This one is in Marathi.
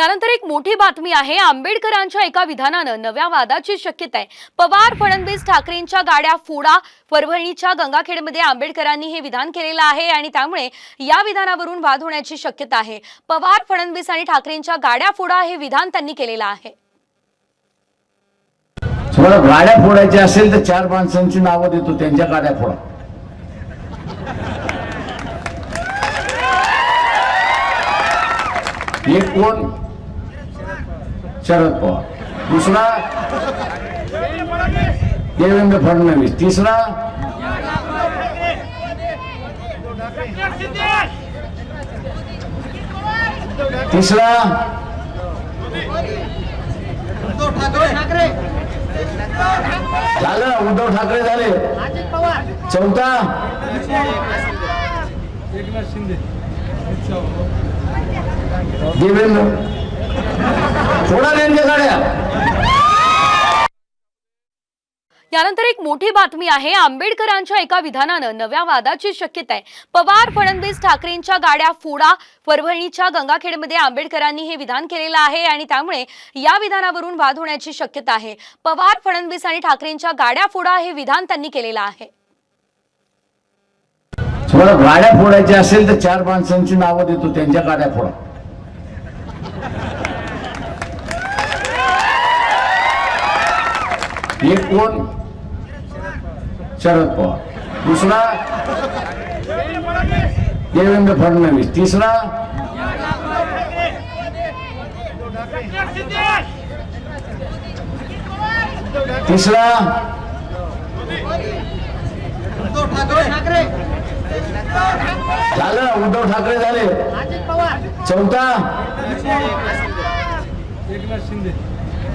यानंतर एक मोठी बातमी आहे. आंबेडकरांच्या एका विधानानं नव्या वादाची शक्यता आहे पवार फडणवीस ठाकरेंच्या गाड्या फोडा परभणीच्या गंगाखेडमध्ये आंबेडकरांनी हे विधान केलेलं आहे आणि त्यामुळे या विधानावरून वाद होण्याची शक्यता आहे. पवार फडणवीस आणि ठाकरेंच्या गाड्या फोडा हे विधान त्यांनी केलेलं आहे. तुम्हाला गाड्या फोडायच्या असेल तर चार माणसांची नावं देतो त्यांच्या गाड्या फोडा. एक कोण शरद पवार. दुसरा देवेंद्र फडणवीस. तिसरा तिसरा झालं. उद्धव ठाकरे झाले. चौथा एकनाथ शिंदे देवेंद्र थोडा गाड्या. यानंतर एक मोठी बातमी आहे. आंबेडकरांच्या एका विधानानं नव्या वादाची शक्यता आहे. पवार फडणवीस ठाकरेंच्या गाड्या फोडा परभणीच्या गंगाखेडमध्ये आंबेडकरांनी हे विधान केलेलं आहे आणि त्यामुळे या विधानावरून वाद होण्याची शक्यता आहे. पवार फडणवीस आणि ठाकरेंच्या गाड्या फोडा हे विधान त्यांनी केलेलं आहे. तुम्हाला गाड्या फोडायच्या असेल तर चार माणसांची नावं देतो त्यांच्या गाड्या फोडा. एक कोण शरद पवार दुसरा देवेंद्र फडणवीस तिसरा तिसरा झालं उद्धव ठाकरे झाले. चौथा. एकनाथ शिंदे.